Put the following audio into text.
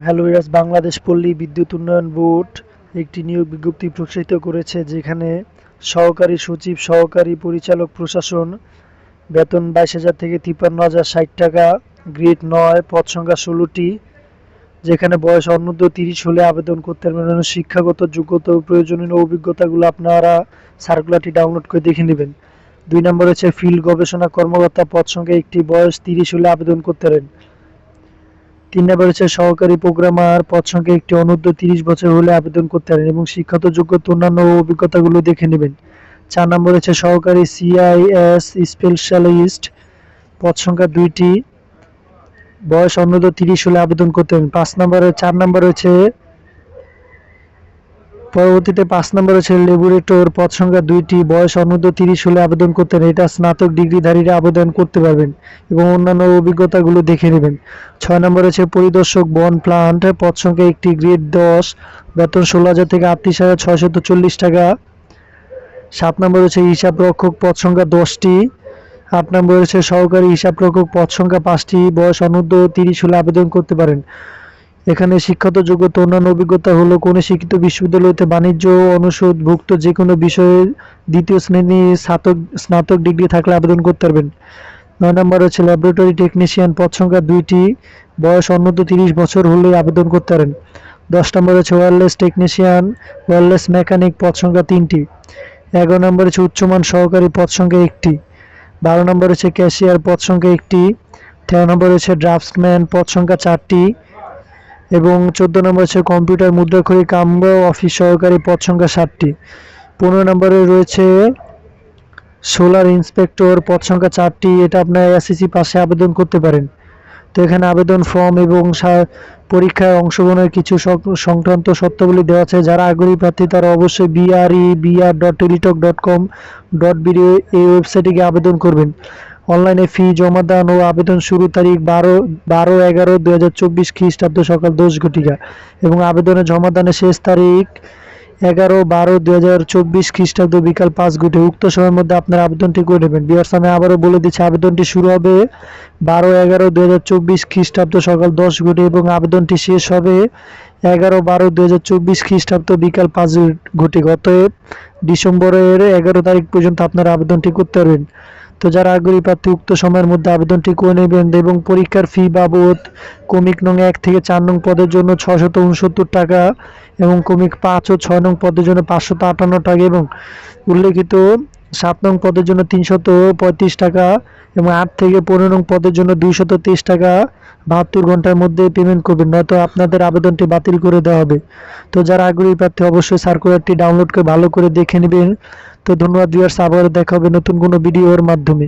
Hello Bangladesh পল্লী বিদ্যুৎ উন্নয়ন বোর্ড একটি নিয়োগ বিজ্ঞপ্তি প্রকাশিত করেছে যেখানে সহকারী সচিব, সহকারী পরিচালক, প্রশাসন, বেতন বাইশ হাজার থেকে তিপ্পান্ন হাজার ষাট টাকা, গ্রেড নয়, পদ সংখ্যা ষোলোটি, যেখানে বয়স অনূর্ধ্ব তিরিশ হলে আবেদন করতে পারবেন শিক্ষাগত যোগ্যতা ও প্রয়োজনীয় অভিজ্ঞতাগুলো আপনারা সার্কুলারটি ডাউনলোড করে দেখে নেবেন। দুই নম্বর হচ্ছে ফিল্ড গবেষণা কর্মকর্তা পদ সংখ্যা একটি, বয়স তিরিশ হলে আবেদন করতে পারেন। তিন নম্বর হচ্ছে সহকারী প্রোগ্রামার, পদ সংখ্যা একটি অনূর্ধ্ব তিরিশ বছর হলে আবেদন করতে পারেন এবং শিক্ষাগত যোগ্যতা অন্যান্য অভিজ্ঞতাগুলো দেখে নেবেন। চার নম্বর হচ্ছে সহকারী সিআইএস স্পেশালিস্ট পদ সংখ্যা দুইটি, বয়স অনূর্ধ্ব তিরিশ হলে আবেদন করতে পারেন। পাঁচ নম্বরে চার নম্বর হচ্ছে পরবর্তীতে পাঁচ নম্বর হচ্ছে লেবুরেটর পদ সংখ্যা দুইটি বয়স অনূর্ধ্ব তিরিশ হলে আবেদন করতে পারেন এটা স্নাতক ডিগ্রিধারীরা আবেদন করতে পারবেন এবং অন্যান্য অভিজ্ঞতাগুলো দেখে নেবেন। ছয় নম্বর হচ্ছে পরিদর্শক বন প্লান্ট পদ সংখ্যা একটি গ্রেড দশ, বেতন ষোলো হাজার থেকে আটত্রিশ হাজার ছয়শত চল্লিশ টাকা। সাত নম্বর হচ্ছে হিসাব রক্ষক পদ সংখ্যা দশটি। আট নম্বর হচ্ছে সহকারী হিসাব রক্ষক পদ সংখ্যা পাঁচটি। বয়স অনূর্ধ্ব তিরিশ হলে আবেদন করতে পারেন। এখানে শিক্ষাগত যোগ্যতা অন্যান্য অভিজ্ঞতা হলো কোনো শিক্ষিত বিশ্ববিদ্যালয়তে বাণিজ্য অনুষদভুক্ত যে কোনো বিষয়ে দ্বিতীয় শ্রেণি স্নাতক স্নাতক ডিগ্রি থাকলে আবেদন করতে পারবেন। নয় নম্বর হচ্ছে ল্যাবরেটরি টেকনিশিয়ান পদ সংখ্যা দুইটি, বয়স অনূর্ধ্ব তিরিশ বছর হলে আবেদন করতে পারেন। দশ নম্বর হচ্ছে ওয়্যারলেস টেকনিশিয়ান ওয়্যারলেস মেকানিক পদ সংখ্যা তিনটি। এগারো নম্বর হচ্ছে উচ্চমান সহকারী পদ সংখ্যা একটি। বারো নম্বর হচ্ছে ক্যাশিয়ার পদ সংখ্যা একটি। তেরো নম্বর হচ্ছে ড্রাফটসম্যান পদ সংখ্যা চারটি। এবং চোদ্দ নম্বর হচ্ছে কম্পিউটার মুদ্রাক্ষরী কাম্য অফিস সহকারী পদ সংখ্যা ষাটটি পনেরো নম্বরে রয়েছে সোলার ইন্সপেক্টর পদ সংখ্যা চারটি, এটা আপনার এসএসসি পাশে আবেদন করতে পারেন। তো এখানে আবেদন ফর্ম এবং পরীক্ষায় অংশগ্রহণের কিছু সংক্রান্ত সত্যগুলি দেওয়া আছে। যারা আগ্রহী প্রার্থী, তারা অবশ্যই বিআরই B R dot Teletalk dot com dot B D এই ওয়েবসাইটে গিয়ে আবেদন করবেন। অনলাইনে ফি জমা দান ও আবেদন শুরু তারিখ বারো বারো, এগারো দু হাজার চব্বিশ খ্রিস্টাব্দ সকাল দশ ঘটিকা এবং আবেদনের জমা দানের শেষ তারিখ এগারো, বারো দু হাজার চব্বিশ খ্রিস্টাব্দ বিকাল পাঁচ ঘটে। উক্ত সময়ের মধ্যে আপনার আবেদনটি করে নেবেন। বিয়ার্স আমি আবারও বলে দিচ্ছি, আবেদনটি শুরু হবে বারো, এগারো দু হাজার চব্বিশ খ্রিস্টাব্দ সকাল দশ ঘটে এবং আবেদনটি শেষ হবে এগারো, বারো দু হাজার চব্বিশ খ্রিস্টাব্দ বিকাল পাঁচ ঘটে গত ডিসেম্বরের এগারো তারিখ পর্যন্ত আপনারা আবেদনটি করতে পারবেন। তো যারা আগ্রহী প্রার্থী, উক্ত সময়ের মধ্যে আবেদনটি করে নেবেন এবং পরীক্ষার ফি বাবদ কমিক নং এক থেকে চার নং পদের জন্য ছশত উনসত্তর টাকা এবং কমিক পাঁচ ও ছয় নং পদের জন্য পাঁচশত আটান্ন টাকা এবং উল্লেখিত সাত নং পদের জন্য তিনশত পঁয়ত্রিশ টাকা এবং আট থেকে পনেরো নং পদের জন্য দুইশত তেইশ টাকা বাহাত্তর ঘণ্টার মধ্যে পেমেন্ট করবেন, নয়তো আপনাদের আবেদনটি বাতিল করে দেওয়া হবে। তো যারা আগ্রহী প্রার্থী, অবশ্যই সার্কুলারটি ডাউনলোড করে ভালো করে দেখে নেবেন। তো ধন্যবাদ ভিউয়ার্স আবার দেখা হবে নতুন কোনো ভিডিওর মাধ্যমে।